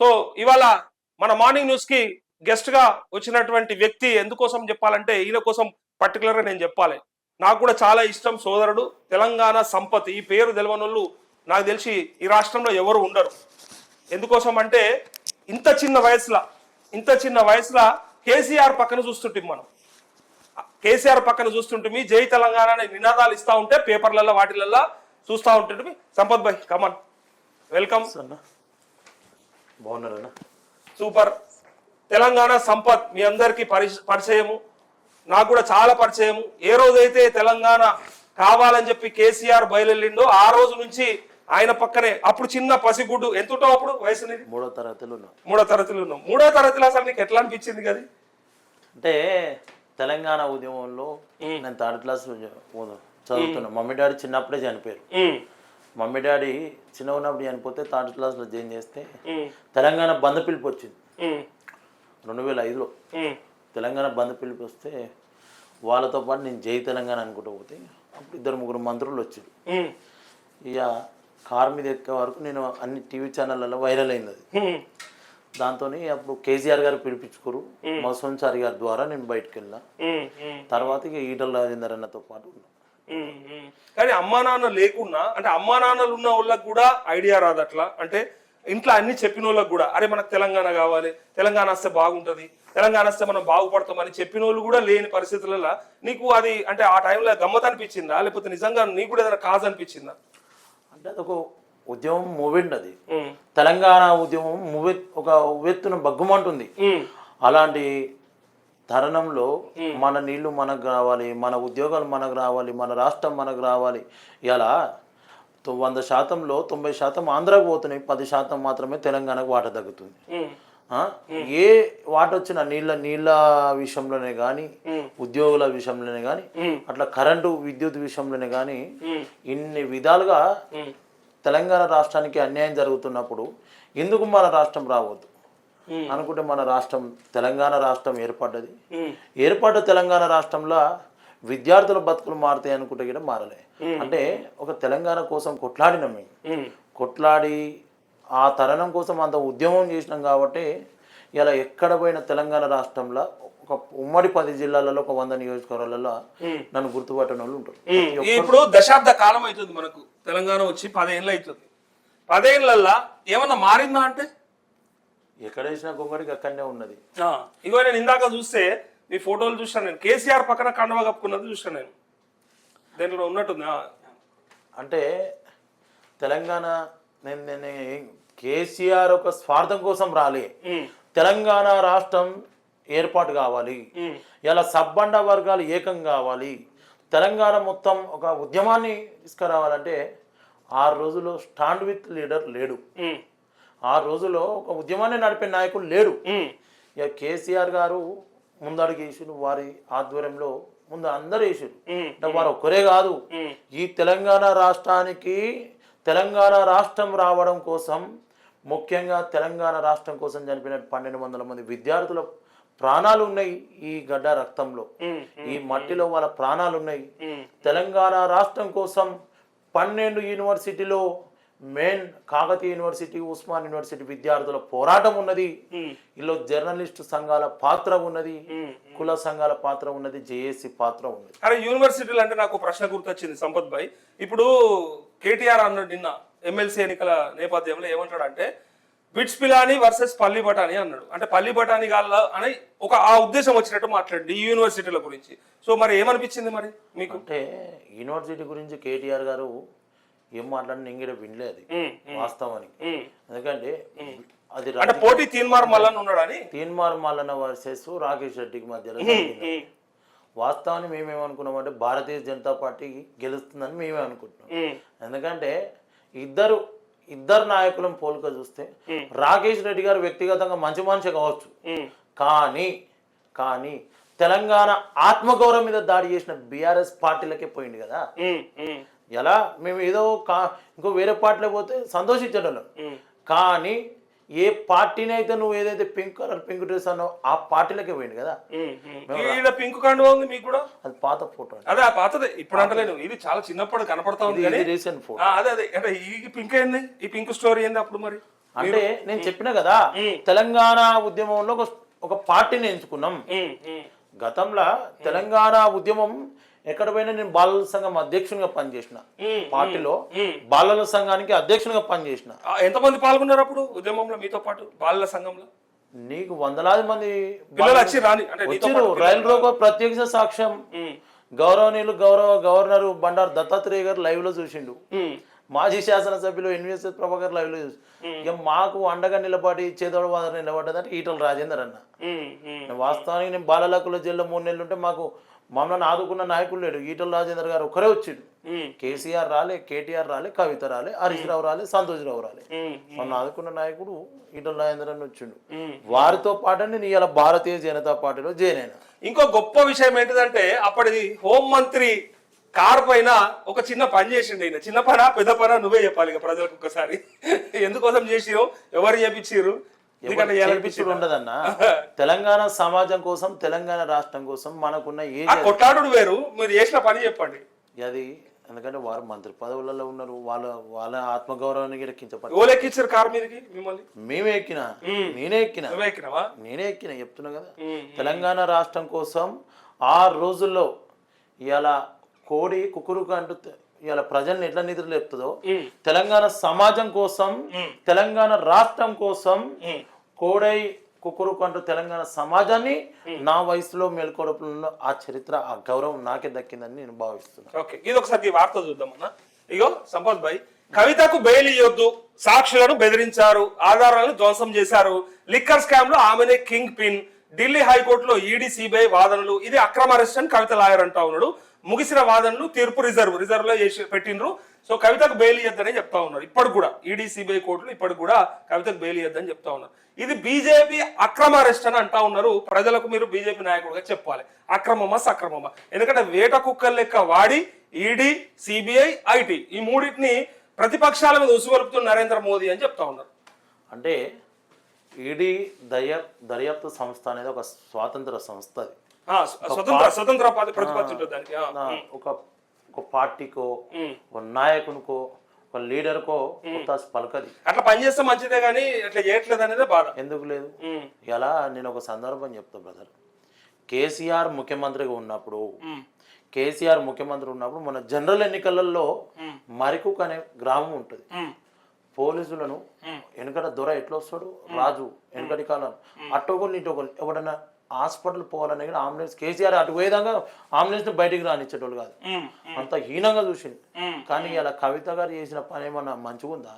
So ఇవాళ మన morning న్యూస్కి గెస్ట్గా వచ్చినటువంటి వ్యక్తి ఎందుకోసం చెప్పాలంటే ఈయన కోసం పర్టికులర్గా నేను చెప్పాలి. నాకు కూడా చాలా ఇష్టం సోదరుడు తెలంగాణ సంపత్. ఈ పేరు తెలవనోళ్ళు నాకు తెలిసి ఈ రాష్ట్రంలో ఎవరు ఉండరు. ఎందుకోసం అంటే ఇంత చిన్న వయసులో ఇంత చిన్న వయసులో కేసీఆర్ పక్కన చూస్తుంటాం మనం. కేసీఆర్ పక్కన చూస్తుంటే జై తెలంగాణ అనే నినాదాలు ఇస్తూ ఉంటే పేపర్లలో వాటిలలో చూస్తూ ఉంటుంటే సంపత్ భాయ్ కమన్ వెల్కమ్ సన్నా బాగున్నారన్న? సూపర్. తెలంగాణ సంపత్ మీ అందరికి పరిచయము. నాకు కూడా చాలా పరిచయము. ఏ రోజైతే తెలంగాణ కావాలని చెప్పి కేసీఆర్ బయలుదేరిండో ఆ రోజు నుంచి ఆయన పక్కనే అప్పుడు చిన్న పసిగుడ్డు ఎంత ఉంటావు అప్పుడు వయసు నీది? మూడో తరగతిలో ఉన్నా. మూడో తరగతిలో ఉన్నాం. మూడో తరగతిలో అసలు నీకు ఎట్లా అనిపించింది కదా అంటే తెలంగాణ ఉద్యమంలో నేను థర్డ్ క్లాస్ చదువుతున్నా. మమ్మీ డాడీ చిన్నప్పుడే చనిపోయారు. మమ్మీ డాడీ చిన్న ఉన్నప్పుడు చనిపోతే థర్డ్ క్లాస్లో జాయిన్ చేస్తే తెలంగాణ బంద్ పిలుపు వచ్చింది రెండు వేల ఐదులో తెలంగాణ బంద్ పిలుపు వస్తే వాళ్ళతో పాటు నేను జై తెలంగాణ అనుకుంటూ పోతే అప్పుడు ఇద్దరు ముగ్గురు మంత్రులు వచ్చారు ఇక కార్ మీద ఎక్కే వరకు నేను అన్ని టీవీ ఛానళ్ళలో వైరల్ అయింది అది దాంతో అప్పుడు కేసీఆర్ గారు పిలిపించుకోరు మసోన్సారి గారి ద్వారా నేను బయటకు వెళ్ళిన తర్వాత ఇక ఈటల రాజేందర్ అన్నతో పాటు ఉన్నా. కానీ అమ్మా నాన్న లేకున్నా అంటే అమ్మా నాన్నలు ఉన్న వాళ్ళకి కూడా ఐడియా రాదు అట్లా అంటే ఇంట్లో అన్ని చెప్పిన వాళ్ళకి కూడా అరే మనకు తెలంగాణ కావాలి తెలంగాణ వస్తే బాగుంటది తెలంగాణ వస్తే మనం బాగుపడతామని చెప్పిన వాళ్ళు కూడా లేని పరిస్థితులలో నీకు అది అంటే ఆ టైంలో గమ్మత్ అనిపించిందా లేకపోతే నిజంగా నీకు కూడా ఏదైనా కాజ్ అనిపించిందా? అంటే అదొక ఉద్యమం మూవెండ్ అది తెలంగాణ ఉద్యమం మూవె ఒక ఉవ్వెత్తున బగ్గుమంటుంది. అలాంటి తరుణంలో మన నీళ్ళు మనకు రావాలి మన ఉద్యోగాలు మనకు రావాలి మన రాష్ట్రం మనకు రావాలి. ఇలా వంద శాతంలో తొంభై శాతం ఆంధ్రాకు పోతున్నాయి పది శాతం మాత్రమే తెలంగాణకు వాట తగ్గుతుంది? ఏ వాట వచ్చిన నీళ్ళ నీళ్ళ విషయంలోనే కానీ ఉద్యోగుల విషయంలోనే కానీ అట్లా కరెంటు విద్యుత్ విషయంలోనే కానీ ఇన్ని విధాలుగా తెలంగాణ రాష్ట్రానికి అన్యాయం జరుగుతున్నప్పుడు ఎందుకు మన రాష్ట్రం రావద్దు? అనుకుంటే మన రాష్ట్రం తెలంగాణ రాష్ట్రం ఏర్పడ్డది. ఏర్పడ్డ తెలంగాణ రాష్ట్రంలో విద్యార్థుల బతుకులు మారుతాయి అనుకుంటే కూడా మారలే. అంటే ఒక తెలంగాణ కోసం కొట్లాడినాం మేము. కొట్లాడి ఆ తరుణం కోసం అంత ఉద్యమం చేసినాం కాబట్టి ఇలా ఎక్కడ పోయిన తెలంగాణ రాష్ట్రంలో ఒక ఉమ్మడి పది జిల్లాలలో ఒక వంద నియోజకవర్గాలలో నన్ను గుర్తుపట్టిన వాళ్ళు ఉంటారు. ఇప్పుడు దశాబ్ద కాలం అవుతుంది మనకు. తెలంగాణ వచ్చి పదేళ్ళు అవుతుంది పదేళ్ళల్లా ఏమన్నా మారిందా అంటే? ఎక్కడ వేసినా గొంగడికి అక్కడనే ఉన్నది. ఇగో నేను ఇందాక చూస్తే మీ ఫోటోలు చూసాను నేను. కేసీఆర్ పక్కన కండవ కప్పుకున్నది చూసాను నేను. దీంట్లో ఉన్నట్టుంది. అంటే తెలంగాణ నేను నేను కేసీఆర్ ఒక స్వార్థం కోసం రాలే. తెలంగాణ రాష్ట్రం ఏర్పాటు కావాలి. ఇలా సబ్బండ వర్గాలు ఏకం కావాలి. తెలంగాణ మొత్తం ఒక ఉద్యమాన్ని తీసుకురావాలంటే ఆరు రోజులు స్టాండ్ విత్ లీడర్ లేడు. ఉమ్, ఆరు రోజుల్లో ఒక ఉద్యమాన్ని నడిపే నాయకుడు లేడు ఇక కేసీఆర్ గారు ముందడుగు వేసారు వారి ఆధ్వర్యంలో ముందు అందరు వేసారు అంటే వారు ఒక్కరే కాదు. ఈ తెలంగాణ రాష్ట్రానికి తెలంగాణ రాష్ట్రం రావడం కోసం ముఖ్యంగా తెలంగాణ రాష్ట్రం కోసం చనిపోయిన పన్నెండు వందల మంది విద్యార్థుల ప్రాణాలు ఉన్నాయి ఈ గడ్డ రక్తంలో. ఈ మట్టిలో వాళ్ళ ప్రాణాలు ఉన్నాయి. తెలంగాణ రాష్ట్రం కోసం పన్నెండు యూనివర్సిటీలో main Kakatiya university Osman university విద్యార్థుల పోరాటం ఉన్నది. ఇందులో జర్నలిస్టు సంఘాల పాత్ర ఉన్నది. కుల సంఘాల పాత్ర ఉన్నది. జేఏసీ పాత్ర ఉన్నది. అరే యూనివర్సిటీలు అంటే నాకు ప్రశ్న గుర్తొచ్చింది సంపత్ భాయ్. ఇప్పుడు కేటీఆర్ అన్నాడు నిన్న ఎమ్మెల్సీ ఎన్నికల నేపథ్యంలో ఏమంటాడంటే బిట్స్ పిలాని వర్సెస్ పల్లి బఠాని అన్నాడు. అంటే పల్లి బఠాని గాళ్ళ అని ఒక ఆ ఉద్దేశం వచ్చినట్టు మాట్లాడండి ఈ యూనివర్సిటీల గురించి. సో మరి ఏమనిపించింది మరి మీకు? అంటే యూనివర్సిటీ గురించి కేటీఆర్ గారు ఏం మాట్లాడిన కూడా వినలేదు వాస్తవానికి. ఎందుకంటే అది అంటే పోటీ తీన్మార్ మల్లన్ ఉన్నాడని తీన్మార్ మల్లన్న వర్సెస్ రాకేష్ రెడ్డికి మధ్యలో వాస్తవాన్ని మేమేమనుకున్నామంటే భారతీయ జనతా పార్టీ గెలుస్తుందని మేమే అనుకుంటున్నాం. ఎందుకంటే ఇద్దరు ఇద్దరు నాయకులను పోలిక చూస్తే రాకేష్ రెడ్డి గారు వ్యక్తిగతంగా మంచి మనిషి కావచ్చు. కానీ కానీ తెలంగాణ ఆత్మగౌరవం మీద దాడి చేసిన బీఆర్ఎస్ పార్టీలకే పోయింది కదా. ఎలా? మేము ఏదో కా ఇంకో వేరే పార్టీలో పోతే సంతోషించడం. కానీ ఏ పార్టీని అయితే నువ్వు ఏదైతే పింక్ కలర్ పింక్ డ్రెస్ అన్నావు ఆ పార్టీలకే పోయింది కదా. పింక్ కండువా ఉంది మీకు కూడా? అది పాత ఫోటో అదే ఆ పాతదే. ఇప్పుడు అంటలేను ఇది చాలా చిన్నప్పుడు కనపడతా ఉంది రీసెంట్ ఫోటో. అదే అదే. అంటే ఈ పింక్ ఏంది? ఈ పింక్ స్టోరీ ఏంది అప్పుడు మరి? అంటే నేను చెప్పిన కదా తెలంగాణ ఉద్యమంలో ఒక పార్టీని ఎంచుకున్నాం. గతంలో తెలంగాణ ఉద్యమం ఎక్కడ పోయినా నేను బాలల సంఘం అధ్యక్షునిగా పనిచేసిన. పార్టీలో. బాలల సంఘానికి అధ్యక్షునిగా పనిచేసిన. ఎంతమంది పాల్గొన్నారు అప్పుడు ఉద్యమంలో మీతో పాటు బాలల సంఘంలో? నీకు వందలాది మంది వచ్చిరు. రైలు రోగో ప్రత్యక్ష సాక్ష్యం. గౌరవనీయులు గౌరవ గవర్నర్ బండారు దత్తాత్రేయ గారు లైవ్లో చూసిండు. మాజీ శాసనసభ్యులు ఎన్విఎస్ ప్రభాకర్ లైవ్లో చూసి ఇక మాకు అండగా నిలబడి చేదోడు వాదన నిలబడ్డదంటే ఈటల రాజేందర్ అన్న. వాస్తవానికి నేను బాలలకుల జైల్లో మూడు నెలలు ఉంటే మాకు మమ్మల్ని ఆదుకున్న నాయకులు లేడు. ఈటల రాజేందర్ గారు ఒకరే వచ్చిండు. కేసీఆర్ రాలే కేటీఆర్ రాలే కవిత రాలే హరీష్ రావు రాలే సంతోష్ రావు రాలే. ఉమ్, మొన్న ఆదుకున్న నాయకుడు ఈటల రాజేందర్ అని వచ్చిండు. వారితో పాటు నేను ఇవాళ భారతీయ జనతా పార్టీలో అయినా. ఇంకో గొప్ప విషయం ఏంటిదంటే అప్పటి హోంమంత్రి కార్ పైన ఒక చిన్న పని చేసిండు ఈయన. చిన్న పన పెద్ద పన నువ్వే చెప్పాలి ఇక ప్రజలకు ఒక్కసారి. ఎందుకోసం చేసిరో ఎవరు చేపించారు ఎందుకంటే చేపించుడు ఉండదన్న? తెలంగాణ సమాజం కోసం తెలంగాణ రాష్ట్రం కోసం మనకున్న ఏ కొట్లాడు వేరు. మీరు చేసిన పని చెప్పండి. అది? ఎందుకంటే వారు మంత్రి పదవులలో ఉన్నారు. వాళ్ళ వాళ్ళ ఆత్మగౌరవానికి కూడా కించపడి ఎవరు ఎక్కించారు కార్ మీదకి మిమ్మల్ని? మేమే ఎక్కిన? నేనే ఎక్కిన? నేనే ఎక్కిన చెప్తున్నా కదా. తెలంగాణ రాష్ట్రం కోసం ఆ రోజుల్లో ఇవాళ కోడి కుకురుకు అంటూ ఇవాళ ప్రజల్ని ఎట్లా నిధులు లేపుతుందో? తెలంగాణ సమాజం కోసం తెలంగాణ రాష్ట్రం కోసం. కోడై కుకురుకు అంటూ తెలంగాణ సమాజాన్ని నా వయసులో మేల్కొడపడంలో ఆ చరిత్ర ఆ గౌరవం నాకే దక్కిందని నేను భావిస్తున్నాను ఓకే ఇది ఒకసారి వార్త చూద్దాం అన్న ఇగో సంపత్ భాయ్ కవితకు బెయిల్ ఇవ్వద్దు సాక్షులను బెదిరించారు ఆధారాలను ధ్వంసం చేశారు లిక్కర్ స్కామ్లో ఆమెనే కింగ్ పిన్ ఢిల్లీ హైకోర్టులో ఈడీ సిబిఐ వాదనలు ఇది అక్రమ అరెస్ట్ అని కవిత లాయర్ అంటా ఉన్నాడు. ముగిసిన వాదనలు తీర్పు రిజర్వ్ రిజర్వ్లో చేసి పెట్టిండ్రు. సో కవితకు బెయిల్ ఇవ్వద్దని చెప్తా ఉన్నారు. ఇప్పటికి కూడా ఈడీ సిబిఐ కోర్టులు ఇప్పటికి కూడా కవితకు బెయిల్ ఇవ్వద్దని చెప్తా ఉన్నారు. ఇది బీజేపీ అక్రమ అరెస్ట్ అని అంటా ఉన్నారు. ప్రజలకు మీరు బీజేపీ నాయకుడుగా చెప్పాలి. అక్రమమా సక్రమమా? ఎందుకంటే వేట కుక్కల లెక్క వాడి ఈడీ సిబిఐ ఐటీ ఈ మూడింటిని ప్రతిపక్షాల మీద ఉసుగొలుపుతున్న నరేంద్ర మోదీ అని చెప్తా ఉన్నారు. అంటే ఈడీ దర్యా దర్యాప్తు సంస్థ అనేది ఒక స్వాతంత్ర సంస్థ అది. స్వతంత్ర ప్రతిపత్తి ఉంటుంది దానికి. ఒక ఒక పార్టీకో. ఒక నాయకునికో ఒక లీడర్కో కొత్త పలకది. అట్లా పనిచేస్తే మంచిదే కానీ అట్లా చేయట్లేదు అనేది బాధ. ఎందుకు లేదు? ఇలా నేను ఒక సందర్భం చెప్తా బ్రదర్. కేసీఆర్ ముఖ్యమంత్రిగా ఉన్నప్పుడు కేసీఆర్ ముఖ్యమంత్రి ఉన్నప్పుడు మన జనరల్ ఎన్నికలలో మరికుక్ అనే గ్రామం ఉంటుంది. పోలీసులను వెనకట దొర ఎట్లా వస్తాడు రాజు వెనకటి కాలం. అట్టోగోలు ఇటోగోలు ఎవడన్నా హాస్పిటల్ పోవాలనే కూడా అంబులెన్స్ కేసీఆర్ అటు పోయేదాకా అంబులెన్స్ బయటికి రానిచ్చేటోళ్ళు కాదు. అంత హీనంగా చూసింది కానీ ఇలా కవిత గారు చేసిన పని ఏమన్నా మంచిగుందా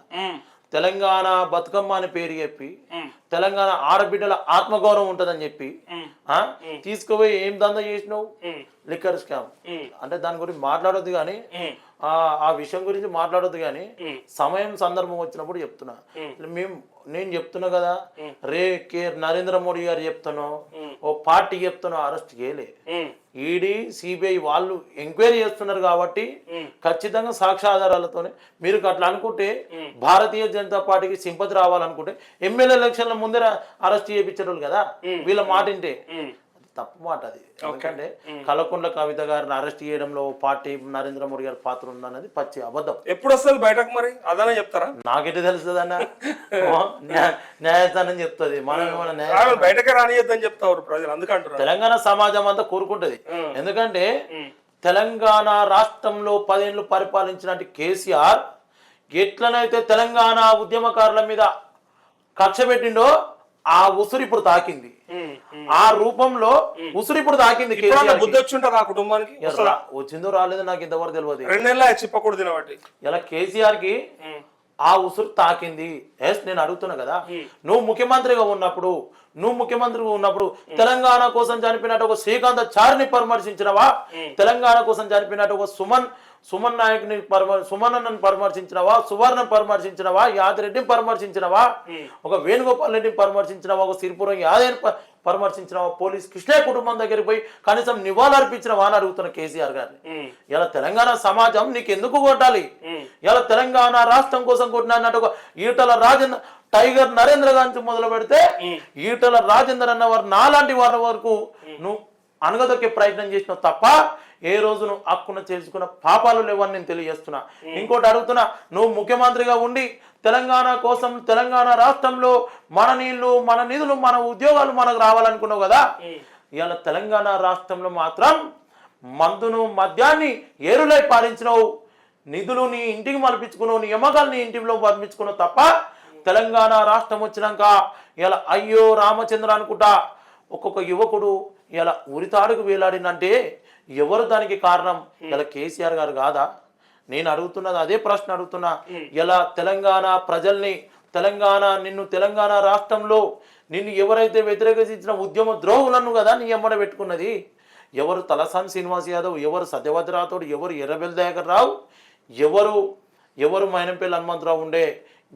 తెలంగాణ బతుకమ్మ అని పేరు చెప్పి తెలంగాణ ఆడబిడ్డల ఆత్మగౌరవం ఉంటుందని చెప్పి? తీసుకుపోయి ఏం దందా చేసినావు? Liquor scam. అంటే దాని గురించి మాట్లాడొద్దు కానీ ఆ ఆ విషయం గురించి మాట్లాడొద్దు కానీ. సమయం సందర్భం వచ్చినప్పుడు చెప్తున్నా. మేము నేను చెప్తున్నా కదా రే కే నరేంద్ర మోడీ గారు చెప్తాను ఓ పార్టీ చెప్తాను అరెస్ట్ చేయలే. ఈడీ సిబిఐ వాళ్ళు ఎంక్వైరీ చేస్తున్నారు కాబట్టి ఖచ్చితంగా సాక్ష్యాధారాలతోనే మీరు అట్లా అనుకుంటే భారతీయ జనతా పార్టీకి సింపతి రావాలనుకుంటే ఎమ్మెల్యే ఎలక్షన్ల ముందర అరెస్ట్ చేయించారు కదా వీళ్ళ మాట వింటే ఉమ్. అది తప్పు మాట అది. ఎందుకంటే కలకుండ్ల కవిత గారిని అరెస్ట్ చేయడంలో పార్టీ నరేంద్ర మోడీ గారి పాత్ర ఉందన్నది పచ్చి అబద్ధం. ఎప్పుడు వస్తుంది బయటకు మరి? అదనే చెప్తారా? నాకెట్టి తెలుస్తుంది అన్న న్యాయస్థానం చెప్తుంది. మనం బయటకే రానియద్దని చెప్తారు ప్రజలు అందుకంటున్నారు. తెలంగాణ సమాజం అంతా కోరుకుంటది. ఎందుకంటే తెలంగాణ రాష్ట్రంలో పదేళ్ళు పరిపాలించినట్టు కేసీఆర్ ఎట్లనైతే తెలంగాణ ఉద్యమకారుల మీద కక్ష పెట్టిండో ఆ ఉసురు ఇప్పుడు తాకింది. ఆ రూపంలో ఉసురు ఇప్పుడు తాకింది బుద్ధి వచ్చి ఉంటుంది ఆ కుటుంబానికి? వచ్చిందో రాలేదో నాకు ఇంతవరకు తెలియదు రెండు నెలల చిప్పకూడదు ఇలా కేసీఆర్కి ఆ ఉసురు తాకింది. ఎస్ నేను అడుగుతున్నా కదా. నువ్వు ముఖ్యమంత్రిగా ఉన్నప్పుడు నువ్వు ముఖ్యమంత్రిగా ఉన్నప్పుడు తెలంగాణ కోసం చనిపోయినట్టు ఒక శ్రీకాంత్ చారిని పరామర్శించినవా? తెలంగాణ కోసం చనిపోయినట్టు ఒక సుమన్ సుమన్ నాయక్ని పరమ సుమన్ పరామర్శించినవా? సువర్ణ పరామర్శించినవా? యాదిరెడ్డిని పరామర్శించినవా? ఒక వేణుగోపాల్ రెడ్డిని పరామర్శించినవా? ఒక సిరిపురం యాదయ్యని ప- పరామర్శించినవా పోలీస్ కృష్ణయ్య కుటుంబం దగ్గరికి పోయి కనీసం నివాళులర్పించినవా అని అడుగుతున్న కేసీఆర్ గారిని. ఇలా తెలంగాణ సమాజం నీకు ఎందుకు కొట్టాలి? ఇలా తెలంగాణ రాష్ట్రం కోసం కొట్టిన అన్నట్టు ఒక ఈటల రాజేంద్ర టైగర్ నరేంద్ర నుంచి మొదలు పెడితే ఈటల రాజేందర్ అన్న వారు నాలాంటి వారి వరకు నువ్వు అనగదొక్కే ప్రయత్నం చేసినావు తప్ప ఏ రోజు నువ్వు హక్కున చేసుకున్న పాపాలు లేవని నేను తెలియజేస్తున్నా. ఇంకోటి అడుగుతున్నా నువ్వు ముఖ్యమంత్రిగా ఉండి తెలంగాణ కోసం తెలంగాణ రాష్ట్రంలో మన నీళ్ళు మన నిధులు మన ఉద్యోగాలు మనకు రావాలనుకున్నావు కదా? ఇవాళ తెలంగాణ రాష్ట్రంలో మాత్రం మందును మద్యాన్ని ఏరులై పాలించినావు. నిధులు నీ ఇంటికి మలిపించుకున్నావు నీ ఎమ్మకాలు నీ ఇంటిలో పంపించుకున్నావు తప్ప తెలంగాణ రాష్ట్రం వచ్చినాక ఇలా అయ్యో రామచంద్ర అనుకుంటా ఒక్కొక్క యువకుడు ఇలా ఉరితాడుకు వేలాడినంటే ఎవరు దానికి కారణం? ఇలా కేసీఆర్ గారు కాదా? నేను అడుగుతున్నది అదే ప్రశ్న అడుగుతున్నా. ఇలా తెలంగాణ ప్రజల్ని తెలంగాణ నిన్ను తెలంగాణ రాష్ట్రంలో నిన్ను ఎవరైతే వ్యతిరేకించిన ఉద్యమ ద్రోహులను కదా నీ ఎమ్మడ పెట్టుకున్నది? ఎవరు తలసాని శ్రీనివాస్ యాదవ్ ఎవరు సత్యవతి రాథోడ్ ఎవరు ఎర్రబెల్ దయాకర్ రావు ఎవరు ఎవరు మైనంపల్లి హనుమంతరావు ఉండే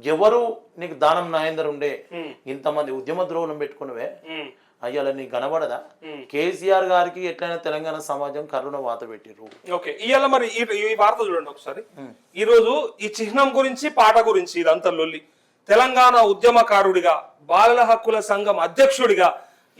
ఎవరు నీకు దానం నాయందర్ ఉండే? ఇంతమంది ఉద్యమ ద్రోహులను పెట్టుకున్నవే. అయ్యాల నీకు కనబడదా? కేసీఆర్ గారికి ఎట్లయినా తెలంగాణ సమాజం కరుణ వాత పెట్టిర్రు. ఓకే ఇవాళ మరి ఈ ఈ వార్త చూడండి ఒకసారి. ఈ రోజు ఈ చిహ్నం గురించి పాట గురించి ఇదంతా లొల్లి. తెలంగాణ ఉద్యమకారుడిగా బాలల హక్కుల సంఘం అధ్యక్షుడిగా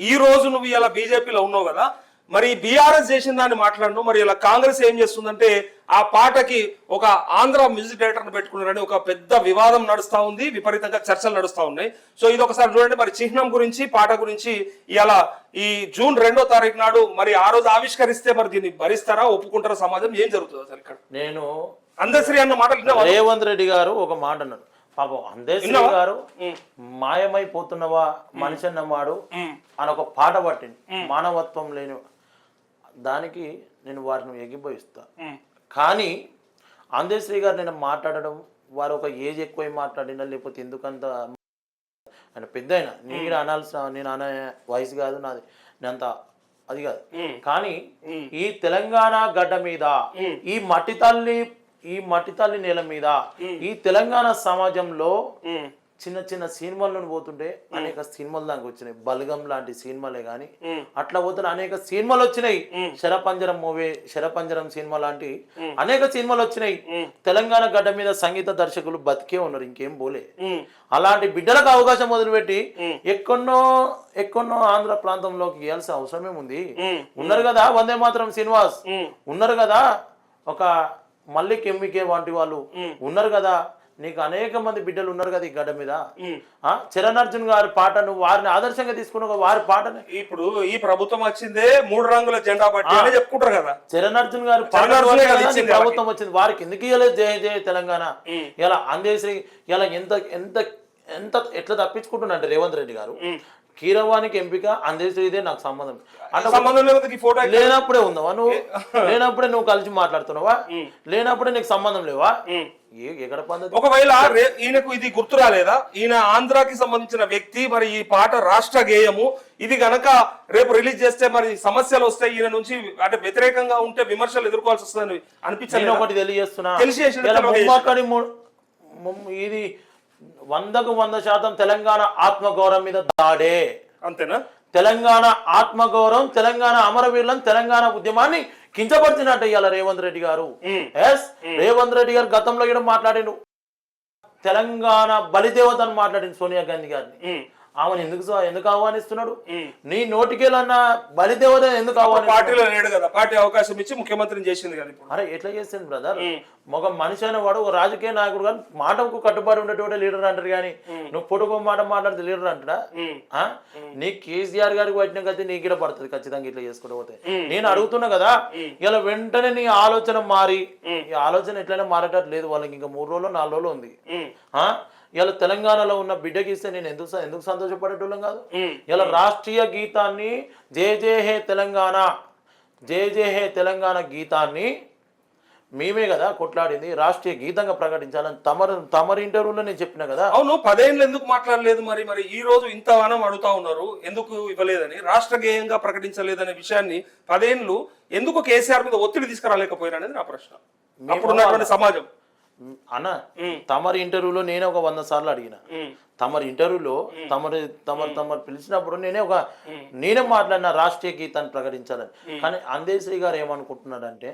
ఈ రోజు నువ్వు ఇలా బీజేపీలో ఉన్నావు కదా మరి బీఆర్ఎస్ చేసిన దాన్ని మాట్లాడను. మరి ఇలా కాంగ్రెస్ ఏం చేస్తుందంటే ఆ పాటకి ఒక ఆంధ్ర మ్యూజిక్ డైరెక్టర్ పెట్టుకున్నారని ఒక పెద్ద వివాదం నడుస్తా ఉంది విపరీతంగా చర్చలు నడుస్తా ఉన్నాయి. సో ఇది ఒకసారి చూడండి మరి చిహ్నం గురించి పాట గురించి ఇలా ఈ జూన్ రెండో తారీఖు నాడు మరి ఆ రోజు ఆవిష్కరిస్తే మరి దీన్ని భరిస్తారా ఒప్పుకుంటారా సమాజం? ఏం జరుగుతుంది అసలు ఇక్కడ? నేను అందశ్రీ అన్న మాటలు విన్నావా? రేవంత్ రెడ్డి గారు ఒక మాట అన్నాడు. పాపం విన్నావా? గారు మాయమైపోతున్నవా మనిషి అన్నవాడు అని ఒక పాట పట్టింది. మానవత్వం లేని దానికి నేను వారిని ఎగిపోయిస్తా కానీ అందేశ్రీ గారు నేను మాట్లాడడం వారు ఒక ఏజ్ ఎక్కువై మాట్లాడినా లేకపోతే ఎందుకంత ఆయన పెద్ద అయినా నేను అనాల్సిన నేను అనే వయసు కాదు నాది. నేనంత అది కాదు. కానీ ఈ తెలంగాణ గడ్డ మీద. ఈ మట్టి తల్లి ఈ మట్టి తల్లి నేల మీద ఈ తెలంగాణ సమాజంలో చిన్న చిన్న సినిమాలను పోతుంటే అనేక సినిమాలు దానికి వచ్చినాయి. బలగం లాంటి సినిమాలే కానీ అట్లా పోతున్న అనేక సినిమాలు వచ్చినాయి. శరపంజరం మూవీ శరపంజరం సినిమా లాంటి అనేక సినిమాలు వచ్చినాయి. తెలంగాణ గడ్డ మీద సంగీత దర్శకులు బతికే ఉన్నారు ఇంకేం పోలే. అలాంటి బిడ్డలకు అవకాశం వదిలిపెట్టి ఉమ్. ఎక్కడో ఎక్కడో ఆంధ్ర ప్రాంతంలోకి ఇవ్వాల్సిన అవసరమే ఉంది. ఉన్నారు కదా వందే మాత్రం శ్రీనివాస్. ఉన్నారు కదా ఒక మల్లిక్ ఎంవికే వంటి వాళ్ళు. ఉన్నారు కదా నీకు అనేక మంది బిడ్డలు ఉన్నారు కదా ఈ గడ్డ మీద. చరణ్ అర్జున్ గారి పాటను వారిని ఆదర్శంగా తీసుకున్న వారి పాటని. ఇప్పుడు ఈ ప్రభుత్వం వచ్చిందే మూడు రంగుల జెండా పట్టి అని చెప్పుకుంటారు కదా. చరణ్ అర్జున్ గారి పాట ప్రభుత్వం వచ్చింది. వారికి ఎందుకు ఇవ్వలేదు జయ జయ తెలంగాణ. ఇలా అందేశ్రీ ఇలా ఎంత ఎంత ఎంత ఎట్లా తప్పించుకుంటున్నాడు రేవంత్ రెడ్డి గారు. కీరవానికి ఎంపిక అందేశ్రీదే నాకు సంబంధం. అంటే సంబంధం ఫోటో లేనప్పుడే ఉందావా నువ్వు? లేనప్పుడే నువ్వు కలిసి మాట్లాడుతున్నావా? లేనప్పుడే నీకు సంబంధం లేవా? ఒకవేళ ఈయనకు ఇది గుర్తు రాలేదా? ఈయన ఆంధ్రాకి సంబంధించిన వ్యక్తి మరి ఈ పాట రాష్ట్ర గేయము. ఇది గనక రేపు రిలీజ్ చేస్తే మరి సమస్యలు వస్తాయి ఈయన నుంచి అంటే వ్యతిరేకంగా ఉంటే విమర్శలు ఎదుర్కోవాల్సి వస్తుందని నేను అనిపించలేదు ఒకటి తెలియజేస్తున్నా. తెలిసి ఇది వందకు వంద శాతం తెలంగాణ ఆత్మగౌరవం మీద దాడే. అంతేనా? తెలంగాణ ఆత్మగౌరవం తెలంగాణ అమరవీరులను తెలంగాణ ఉద్యమాన్ని కించపరిచినట్టు ఇవాళ రేవంత్ రెడ్డి గారు. ఎస్ రేవంత్ రెడ్డి గారు గతంలో కూడా మాట్లాడిండు. తెలంగాణ బలిదేవత అని మాట్లాడింది సోనియా గాంధీ గారిని. ఆమెను ఎందుకు ఎందుకు ఆహ్వానిస్తున్నాడు. నీ నోటికెళ్ళన్న బలిదేవత ఎందుకు ఆహ్వానిస్తున్నాడు? పార్టీలో లేడు కదా పార్టీ అవకాశం ఇచ్చి ముఖ్యమంత్రిని చేసింది కదా అరే ఎట్లా చేసింది బ్రదర్. ఒక మనిషి అయిన వాడు ఒక రాజకీయ నాయకుడు కానీ మాటకు కట్టుబడి ఉండేటువంటి లీడర్ అంటారు కానీ నువ్వు పొడుగు మాట మాట్లాడితే లీడర్ అంటాడా? నీ కేసీఆర్ గారికి పట్టిన గతి నీకు కూడా పడుతుంది ఖచ్చితంగా ఇట్లా చేసుకుంటూ పోతే. నేను అడుగుతున్నా కదా ఇలా వెంటనే నీ ఆలోచన మారి ఈ ఆలోచన ఎట్లయినా మారేటట్టు లేదు వాళ్ళకి ఇంకా మూడు రోజులు నాలుగు రోజులు ఉంది? ఇలా తెలంగాణలో ఉన్న బిడ్డకి ఇస్తే నేను ఎందుకు ఎందుకు సంతోషపడేటోళ్ళం కాదు. ఇలా రాష్ట్రీయ గీతాన్ని జే జే హే తెలంగాణ జే జే హే తెలంగాణ గీతాన్ని మేమే కదా కొట్లాడింది రాష్ట్రీయ గీతంగా ప్రకటించాలని తమరు తమరి ఇంటర్వ్యూలో నేను చెప్పిన కదా. అవును పదేళ్ళు ఎందుకు మాట్లాడలేదు మరి? మరి ఈ రోజు ఇంతగానం అడుగుతా ఉన్నారు ఎందుకు ఇవ్వలేదని రాష్ట్ర గేయంగా ప్రకటించలేదనే విషయాన్ని పదేళ్ళు ఎందుకు కేసీఆర్ మీద ఒత్తిడి తీసుకురాలేకపోయారు అనేది నా ప్రశ్న. అప్పుడు ఉన్నటువంటి సమాజం. అన్న తమరి ఇంటర్వ్యూలో నేనే ఒక వంద సార్లు అడిగిన. తమరి ఇంటర్వ్యూలో తమరి తమరు తమరు పిలిచినప్పుడు నేనే ఒక నేనే మాట్లాడిన రాష్ట్రీయ గీతాన్ని ప్రకటించాలని. కానీ అందేశ్రీ గారు ఏమనుకుంటున్నాడంటే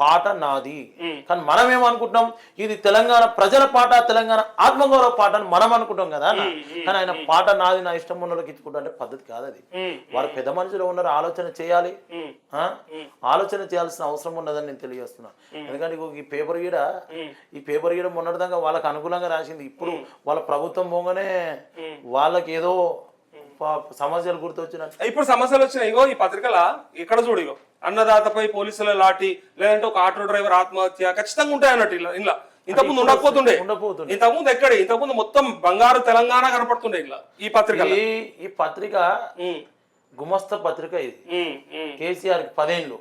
పాట నాది. కానీ మనం ఏమనుకుంటున్నాం ఇది తెలంగాణ ప్రజల పాట తెలంగాణ ఆత్మగౌరవ పాట అని మనం అనుకుంటాం కదా. కానీ ఆయన పాట నాది నా ఇష్టం ఉన్న వాళ్ళకి ఇచ్చుకుంటా అంటే పద్ధతి కాదు అది. వారు పెద్ద మనుషులు ఉన్నారు ఆలోచన చేయాలి? ఆలోచన చేయాల్సిన అవసరం ఉన్నదని నేను తెలియజేస్తున్నా. ఎందుకంటే ఈ పేపర్ గీడ ఈ పేపర్ గీడ మొన్నటిదాకా వాళ్ళకి అనుకూలంగా రాసింది. ఇప్పుడు వాళ్ళ ప్రభుత్వం పోగానే వాళ్ళకి ఏదో సమస్యలు గుర్తొచ్చినట్టు. ఇప్పుడు సమస్యలు వచ్చినాయి. ఇగో ఈ పత్రికల ఇక్కడ చూడు ఇగో. అన్నదాతపై పోలీసుల లాఠీ లేదంటే ఒక ఆటో డ్రైవర్ ఆత్మహత్య ఖచ్చితంగా ఉంటాయి అన్నట్టు ఇలా ఇలా. ఇంతకుముందు ఉండకపోతుండే. ఉండకపోతుండే. ఇంతకుముందు ఎక్కడ? ఇంతకుముందు మొత్తం బంగారు తెలంగాణ కనపడుతుండే ఇలా ఈ పత్రిక ఈ పత్రిక గుమస్త పత్రిక ఇది. కేసీఆర్కి పదేళ్ళు.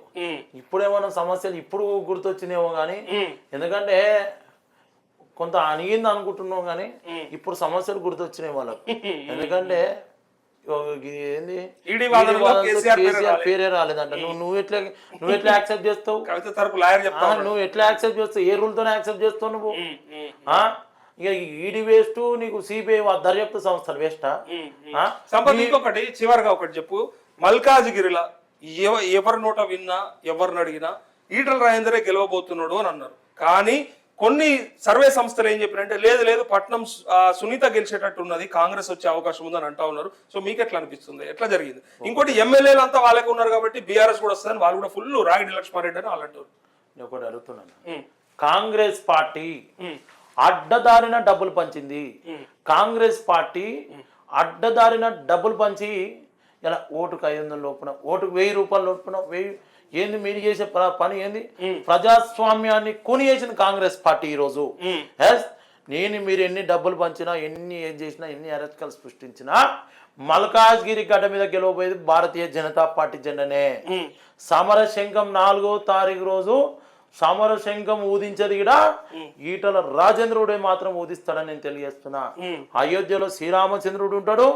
ఇప్పుడేమన్నా సమస్యలు ఇప్పుడు గుర్తొచ్చినేమో కానీ ఎందుకంటే కొంత అణిగింది అనుకుంటున్నాం కానీ ఇప్పుడు సమస్యలు గుర్తొచ్చినాయి వాళ్ళకు. ఎందుకంటే ఏంది? ఈడీ వాదనలో ఈడీ వాదనతో కేసీఆర్ పేరే రాలేదంట. నువ్వు నువ్వు ఎట్లా నువ్వు ఎట్లా యాక్సెప్ట్ చేస్తావు? కవిత తరపు లాయర్ నువ్వు ఎట్లా యాక్సెప్ట్ చేస్తావు? ఏ రూల్తోనే యాక్సెప్ట్ చేస్తావు నువ్వు? ఆ? ఇక ఈడీ వేస్ట్ నీకు సిబిఐ దర్యాప్తు సంస్థలు వేస్టా? సంపత్ ఇంకొకటి చివరిగా ఒకటి చెప్పు. మల్కాజిగిరిల ఎవ ఎవరి నోట విన్నా ఎవరిని అడిగినా ఈటల రాజేందరే గెలవబోతున్నాడు అని అన్నారు. కానీ కొన్ని సర్వే సంస్థలు ఏం చెప్పినంటే లేదు లేదు పట్నం సునీత గెలిచేటట్టు ఉన్నది కాంగ్రెస్ వచ్చే అవకాశం ఉందని అంటా ఉన్నారు. సో మీకు ఎట్లా అనిపిస్తుంది? ఎట్లా జరిగింది? ఇంకోటి ఎమ్మెల్యేలు అంతా వాళ్ళకే ఉన్నారు కాబట్టి బీఆర్ఎస్ కూడా వస్తుందని వాళ్ళు కూడా ఫుల్ రాగిడి లక్ష్మారెడ్డి అని వాళ్ళు అంటారు నేను ఒకటి అడుగుతున్నాను. కాంగ్రెస్ పార్టీ అడ్డదారిన డబ్బులు పంచింది. కాంగ్రెస్ పార్టీ అడ్డదారిన డబ్బులు పంచి ఇలా ఓటుకు ఐదు వందల లోపున ఓటుకు వెయ్యి రూపాయల లోపున వెయ్యి ఏంది మీరు చేసే పని ఏంది? ప్రజాస్వామ్యాన్ని కొనియేసింది కాంగ్రెస్ పార్టీ ఈరోజు ఉమ్, ఎస్ నేను మీరు ఎన్ని డబ్బులు పంచినా ఎన్ని ఏం చేసినా ఎన్ని అరచకాలు సృష్టించినా మల్కాజ్గిరి గడ్డ మీద గెలవబోయేది భారతీయ జనతా పార్టీ జెండనే. సమరశంఖం నాలుగో తారీఖు రోజు సమరశంఖం ఊదించేది కూడా ఈటల రాజేంద్రుడే మాత్రం ఊదిస్తాడని నేను తెలియజేస్తున్నా. అయోధ్యలో శ్రీరామచంద్రుడు ఉంటాడు.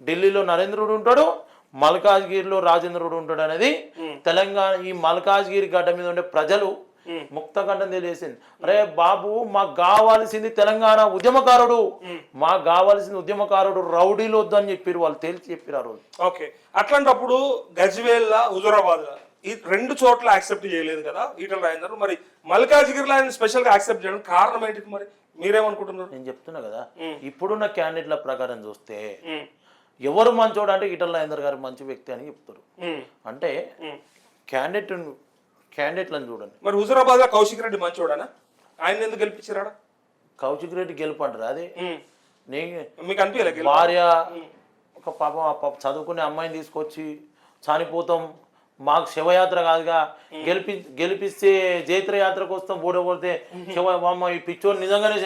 ఢిల్లీలో నరేంద్రుడు ఉంటాడు. మల్కాజ్గిరిలో రాజేంద్రుడు ఉంటాడు అనేది తెలంగాణ ఈ మల్కాజ్గిరి గడ్డ మీద ఉండే ప్రజలు ముక్తకంఠం తెలియసింది అరే బాబు మాకు కావాల్సింది తెలంగాణ ఉద్యమకారుడు. మాకు కావాల్సింది ఉద్యమకారుడు రౌడీలు వద్దని చెప్పారు వాళ్ళు తేల్చి చెప్పారు ఆ రోజు. ఓకే. అట్లాంటప్పుడు గజ్వేల్ హుజురాబాద్ ఈ రెండు చోట్ల యాక్సెప్ట్ చేయలేదు కదా ఈటల రాజేందర్ మరి మల్కాజిగిరిలో ఆయన స్పెషల్గా యాక్సెప్ట్ చేయడం కారణం ఏంటి మరి? మీరేమనుకుంటున్నారు? నేను చెప్తున్నా కదా ఇప్పుడున్న క్యాండిడేట్ల ప్రకారం చూస్తే ఎవరు మంచోడు అంటే ఈటల రాజేందర్ గారు మంచి వ్యక్తి అని చెప్తారు. అంటే. క్యాండిడేట్ క్యాండిడేట్లను చూడండి. మరి హుజురాబాద్లో కౌశిక్ రెడ్డి మంచోడనా? ఆయన ఎందుకు గెలిపించారా కౌశిక్ రెడ్డి గెలుపంటారు అది మీకు అనిపించలే భార్య ఒక పాపం ఆ పాప చదువుకునే అమ్మాయిని తీసుకొచ్చి చనిపోతాం. మాకు శివయాత్ర కాదుగా. గెలిపి గెలిపిస్తే జైత్ర యాత్రకు వస్తాం ఓడగొడితే శివ అమ్మ ఈ పిచ్చోడు నిజంగానే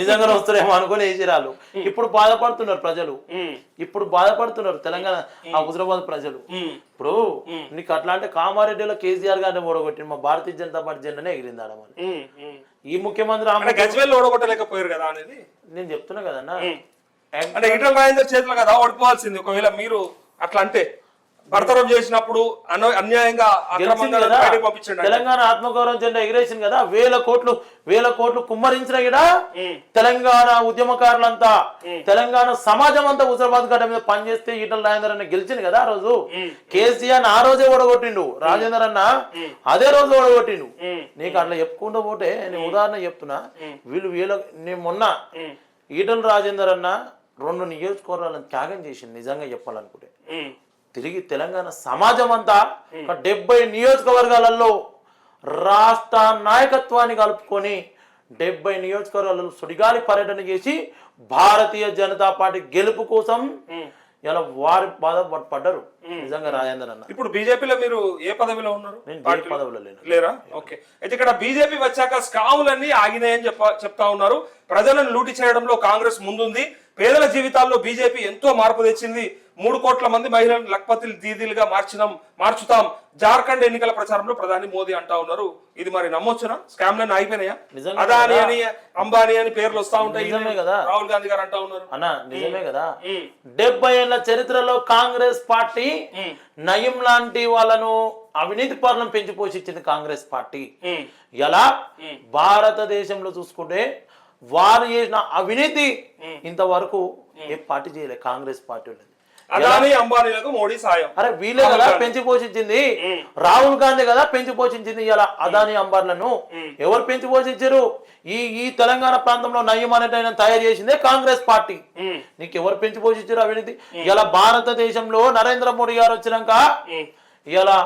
నిజంగానే వస్తారేమో అనుకుని వేసిరాళ్ళు ఇప్పుడు బాధపడుతున్నారు ప్రజలు. ఇప్పుడు బాధపడుతున్నారు తెలంగాణ ఆ హుజరాబాద్ ప్రజలు. ఇప్పుడు నీకు అట్లా అంటే కామారెడ్డిలో కేసీఆర్ గారిని ఓడగొట్టి మా భారతీయ జనతా పార్టీ జెండానే ఎగిరింది ఆడమని ఈ ముఖ్యమంత్రి గజ్వేల్ ఓడగొట్టలేకపోయారు కదా అనేది? నేను చెప్తున్నా కదన్నా. అంటే రాజేందర్ చేతిలో కదా ఓడిపోవాల్సింది. ఒకవేళ మీరు అట్లా అంటే భర్తరం చేసినప్పుడు అన- అన్యాయంగా తెలంగాణ ఆత్మగౌరవం జెండా ఎగిరేసింది కదా? వేల కోట్లు వేల కోట్లు కుమ్మరించిన కూడా తెలంగాణ ఉద్యమకారులంతా తెలంగాణ సమాజం అంతా హుజరాబాద్ గడ్డ మీద పనిచేస్తే ఈటల రాజేందర్ అన్న గెలిచింది కదా ఆ రోజు? కేసీఆర్ ఆ రోజే ఓడగొట్టిండు. రాజేందర్ అన్న అదే రోజు ఓడగొట్టిండు. నీకు అట్లా చెప్పుకుంటూ పోతే నేను ఉదాహరణ చెప్తున్నా. వీళ్ళు వీళ్ళ నేను మొన్న ఈటల రాజేందర్ అన్న రెండు నియోజకవర్గాలను త్యాగం చేసింది నిజంగా చెప్పాలనుకుంటే. తిరిగి తెలంగాణ సమాజం అంతా డెబ్బై నియోజకవర్గాలలో రాష్ట్ర నాయకత్వాన్ని కలుపుకొని డెబ్బై నియోజకవర్గాలలో సుడిగాలి పర్యటన చేసి భారతీయ జనతా పార్టీ గెలుపు కోసం ఇలా వారి బాధ పడ్డారు. నిజంగా రాజేందర్ అన్న. ఇప్పుడు బీజేపీలో మీరు ఏ పదవిలో ఉన్నారు? నేను ఏ పదవిలో లేను. లేరా? ఓకే. అయితే ఇక్కడ బీజేపీ వచ్చాక స్కాములన్నీ ఆగినాయని చెప్ప చెప్తా ఉన్నారు. ప్రజలను లూటి చేయడంలో కాంగ్రెస్ ముందుంది. పేదల జీవితాల్లో బీజేపీ ఎంతో మార్పు తెచ్చింది. మూడు కోట్ల మంది మహిళలను లక్పతిలు దీదీలుగా మార్చినాం మార్చుతాం. జార్ఖండ్ ఎన్నికల ప్రచారంలో ప్రధాని మోదీ అంటా ఉన్నారు. ఇది మరి నమ్మొచ్చునా? స్కామ్లన్నీ నిజంగా అదాని అని అంబానీ అని పేర్లు వస్తా ఉంటాయి. రాహుల్ గాంధీ గారు అంటా ఉన్నారు. అన్న నిజమే కదా. డెబ్బై ఏళ్ళ చరిత్రలో కాంగ్రెస్ పార్టీ నయం లాంటి వాళ్ళను అవినీతి పరులను పెంచి పోషించింది కాంగ్రెస్ పార్టీ. ఎలా? భారతదేశంలో చూసుకుంటే వారు చేసిన అవినీతి ఇంతవరకు ఏ పార్టీ చేయలేదు కాంగ్రెస్ పార్టీ ఉన్నది. అదాని అంబానీలకు మోడీ సాయం. అరే వీళ్ళే కదా పెంచి పోషించింది. రాహుల్ గాంధీ కదా పెంచి పోషించింది ఇలా అదాని అంబార్లను ఎవరు పెంచి పోషించారు? ఈ ఈ తెలంగాణ ప్రాంతంలో నయం అనేటైనా తయారు చేసిందే కాంగ్రెస్ పార్టీ. నీకు ఎవరు పెంచి పోషించారు అవినీతి? ఇలా భారతదేశంలో నరేంద్ర మోడీ గారు వచ్చినాక ఇలా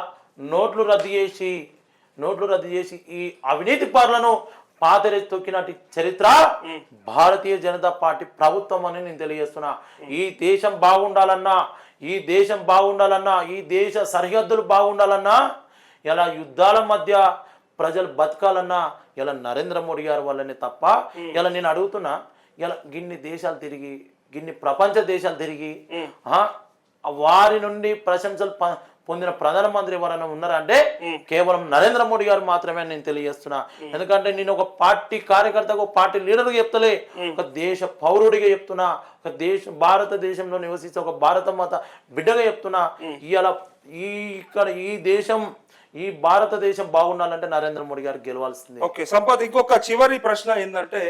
నోట్లు రద్దు చేసి నోట్లు రద్దు చేసి ఈ అవినీతి పరులను పాతరేసి తొక్కినటి చరిత్ర భారతీయ జనతా పార్టీ ప్రభుత్వం అని నేను తెలియజేస్తున్నా. ఈ దేశం బాగుండాలన్నా ఈ దేశం బాగుండాలన్నా ఈ దేశ సరిహద్దులు బాగుండాలన్నా ఇలా యుద్ధాల మధ్య ప్రజలు బతకాలన్నా ఇలా నరేంద్ర మోడీ గారి వల్లనే తప్ప ఇలా నేను అడుగుతున్నా ఇలా గిన్ని దేశాలు తిరిగి గిన్ని ప్రపంచ దేశాలు తిరిగి వారి నుండి ప్రశంసలు పొందిన ప్రధానమంత్రి ఎవరైనా ఉన్నారంటే కేవలం నరేంద్ర మోడీ గారు మాత్రమే నేను తెలియజేస్తున్నా. ఎందుకంటే నేను ఒక పార్టీ కార్యకర్తగా ఒక పార్టీ లీడర్గా చెప్తలే. ఒక దేశ పౌరుడిగా చెప్తున్నా. ఒక దేశ భారతదేశంలో నివసించే ఒక భారత మాత బిడ్డగా చెప్తున్నా. ఇవాళ ఈ ఇక్కడ ఈ దేశం ఈ భారతదేశం బాగుండాలంటే నరేంద్ర మోడీ గారు గెలవాల్సిందే. ఓకే సంపత్ ఇంకొక చివరి ప్రశ్న ఏంటంటే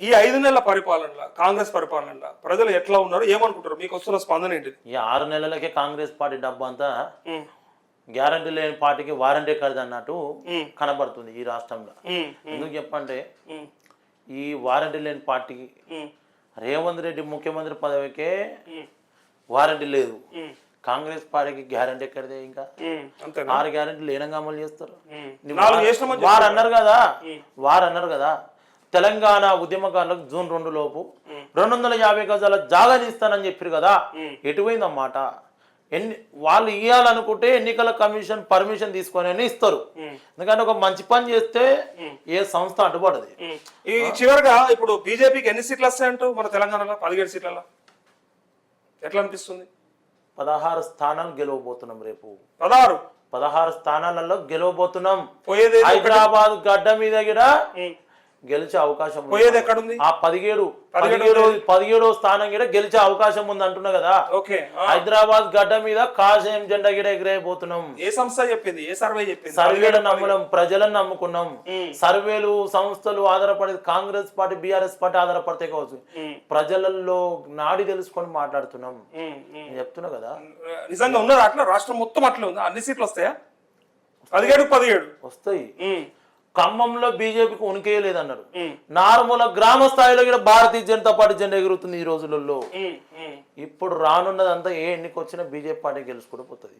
ఈ ఐదు నెలల పరిపాలనలో కాంగ్రెస్ పరిపాలనలో ప్రజలు ఎట్లా ఉన్నారు ఏమనుకుంటారు మీకు వస్తున్న స్పందన ఏంటిది? ఈ ఆరు నెలలకే కాంగ్రెస్ పార్టీ డబ్బు అంతా గ్యారంటీ లేని పార్టీకి వారంటీ కడదు అన్నట్టు కనబడుతుంది ఈ రాష్ట్రంలో. ఎందుకు చెప్పంటే ఈ వారంటీ లేని పార్టీకి రేవంత్ రెడ్డి ముఖ్యమంత్రి పదవికే వారంటీ లేదు. కాంగ్రెస్ పార్టీకి గ్యారంటీ ఎక్కడిదే ఇంకా? ఆరు గ్యారంటీలు ఏనంగా అమలు చేస్తారు. వారు అన్నారు కదా వారు అన్నారు కదా తెలంగాణ ఉద్యమకారులకు జూన్ రెండు లోపు రెండు వందల యాభై గజాల జాగాని ఇస్తానని చెప్పారు కదా. ఎటుపోయిందన్నమాట ఎన్ని వాళ్ళు ఇవ్వాలనుకుంటే ఎన్నికల కమిషన్ పర్మిషన్ తీసుకొని అని ఇస్తారు ఎందుకంటే ఒక మంచి పని చేస్తే ఏ సంస్థ అడ్డుపడదు. ఈ చివరిగా ఇప్పుడు బీజేపీకి ఎన్ని సీట్లు వస్తాయంటూ మన తెలంగాణలో పదిహేడు సీట్లలో ఎట్లా అనిపిస్తుంది? పదహారు స్థానాలు గెలవబోతున్నాం రేపు. పదహారు? పదహారు స్థానాలలో గెలవబోతున్నాం? హైదరాబాద్ గడ్డ మీద కూడా. గెలిచే అవకాశం ఉంది. పోయేది ఎక్కడుంది? ఆ పదిహేడు పదిహేడు పదిహేడో స్థానం కూడా గెలిచే అవకాశం ఉంది అంటున్నా కదా. ఓకే. హైదరాబాద్ గడ్డ మీద కాషాయం జెండా గిడ ఎగిరైపోతున్నాం ఏ సంస్థ చెప్పింది? ఏ సర్వే చెప్పింది? సర్వేలు నమ్మడం ప్రజలను నమ్ముకున్నాం. సర్వేలు సంస్థలు ఆధారపడేది కాంగ్రెస్ పార్టీ బీఆర్ఎస్ పార్టీ ఆధారపడితే కావచ్చు. ప్రజలలో నాడి తెలుసుకొని మాట్లాడుతున్నాం. చెప్తున్నా కదా. నిజంగా ఉన్నది అట్లా? రాష్ట్రం మొత్తం అట్లే ఉంది? అన్ని సీట్లు వస్తాయా? పదిహేడు పదిహేడు. వస్తాయి. ఖమ్మంలో బీజేపీకి ఉనికే లేదన్నాడు ఉమ్, నార్మల్ గ్రామ స్థాయిలో కూడా భారతీయ జనతా పార్టీ జెండా ఎగురుతుంది ఈ రోజులలో. ఇప్పుడు రానున్నదంతా ఏ ఎన్నిక వచ్చినా బీజేపీ పార్టీ గెలుచుకుంటూ పోతుంది.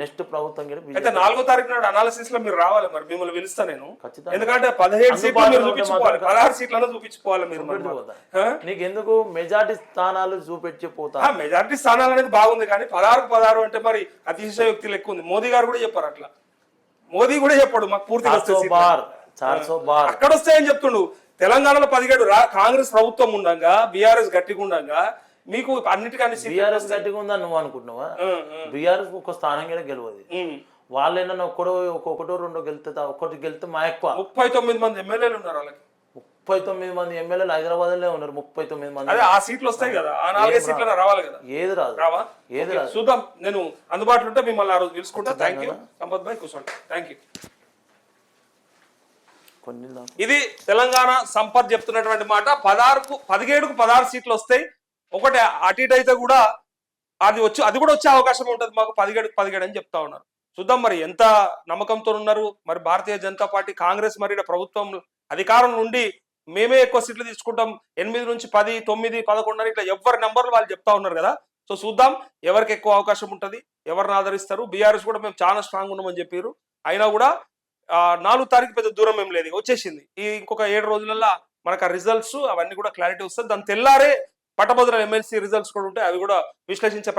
నెక్స్ట్ ప్రభుత్వం కూడా నాలుగో తారీఖు నాడు అనాలిసిస్లో మీరు రావాలి మరి మిమ్మల్ని పిలుస్తా నేను. ఖచ్చితంగా. ఎందుకంటే పదిహేడు సీట్లు చూపించుకోవాలి పదహారు సీట్లను చూపించుకోవాలి మీరు? నీకు ఎందుకు మెజార్టీ స్థానాలు చూపెట్టి పోతా? మెజారిటీ స్థానాలు అనేది బాగుంది కానీ పదహారు పదహారు అంటే మరి అతిశయోక్తి లెక్క ఉంది. మోదీ గారు కూడా చెప్పారు అట్లా. మోదీ కూడా చెప్పాడు మాకు బార్ అక్కడ వస్తాయని చెప్తుండు. తెలంగాణలో పదిహేడు రా కాంగ్రెస్ ప్రభుత్వం ఉండగా బీఆర్ఎస్ గట్టిగా ఉండగా మీకు అన్నిటికీ బీఆర్ఎస్ గట్టిగా ఉందని నువ్వు అనుకుంటున్నావా? బీఆర్ఎస్ ఒక స్థానం కూడా గెలవదు. వాళ్ళేనా ఒక్కడో ఒక్కొక్కటో రెండో గెలితే తా- ఒక్కటి గెలితే మా ఎక్కువ. ముప్పై తొమ్మిది మంది ఎమ్మెల్యేలు ఉన్నారు వాళ్ళకి. ముప్పై తొమ్మిది మంది ఎమ్మెల్యేలు హైదరాబాద్లో ఉన్నారు ముప్పై తొమ్మిది మంది. అదే ఆ సీట్లు వస్తాయి కదా. ఆ నాలుగైదు సీట్లు రావాలి కదా. ఏది రాదు? రావా? ఏది రాదు? చూద్దాం. నేను అందుబాటులో ఉంటే మిమ్మల్ని ఆ రోజు పిలుచుకుంటా. థ్యాంక్ యూ సంపత్ భాయ్ కూర్చోండి. Thank you. ఇది తెలంగాణ సంపత్ చెప్తున్నటువంటి మాట. పదహారుకు పదిహేడుకు పదహారు సీట్లు వస్తాయి. ఒకటి అటు ఇటు అయితే కూడా అది వచ్చి అది కూడా వచ్చే అవకాశం ఉంటుంది మాకు. పదిహేడుకు పదిహేడు అని చెప్తా ఉన్నారు. చూద్దాం మరి ఎంత నమ్మకంతో ఉన్నారు మరి భారతీయ జనతా పార్టీ కాంగ్రెస్ మరి ప్రభుత్వం అధికారం నుండి మేమే ఎక్కువ సీట్లు తీసుకుంటాం. ఎనిమిది నుంచి పది తొమ్మిది పదకొండు అని ఇట్లా ఎవరి నెంబర్లు వాళ్ళు చెప్తా ఉన్నారు కదా. సో చూద్దాం ఎవరికి ఎక్కువ అవకాశం ఉంటుంది ఎవరిని ఆదరిస్తారు. బీఆర్ఎస్ కూడా మేము చాలా స్ట్రాంగ్ ఉన్నామని చెప్పారు అయినా కూడా నాలుగు తారీఖు పెద్ద దూరం ఏం లేదు. వచ్చేసింది. ఈ ఇంకొక ఏడు రోజులలో మనకు ఆ రిజల్ట్స్ అవన్నీ కూడా క్లారిటీ వస్తుంది దాని తెల్లారే పట్టభద్రుల ఎమ్మెల్సీ రిజల్ట్స్ కూడా ఉంటాయి. అవి కూడా విశ్లేషించే